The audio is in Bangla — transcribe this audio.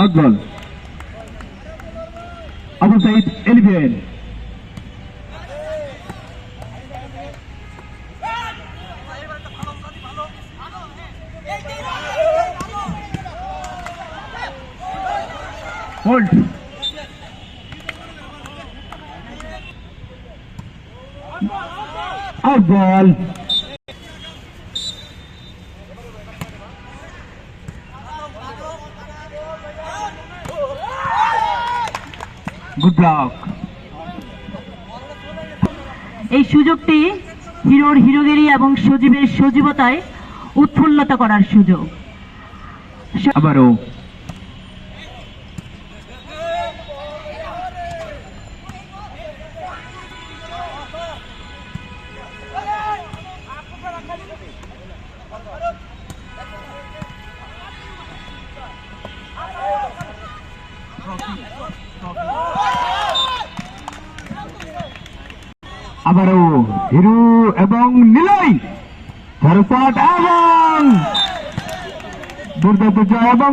Akbar Abu Saeed eleven hold out ball good block এই সুযোগটি হিরোর হিরোগিরি এবং সজীবের সজীবতায় উৎফুল্লতা করার সুযোগ। আবারও। আবারও হিরু এবং নিলয় ঝাড়পাট এবং দুর্দান্ত এবং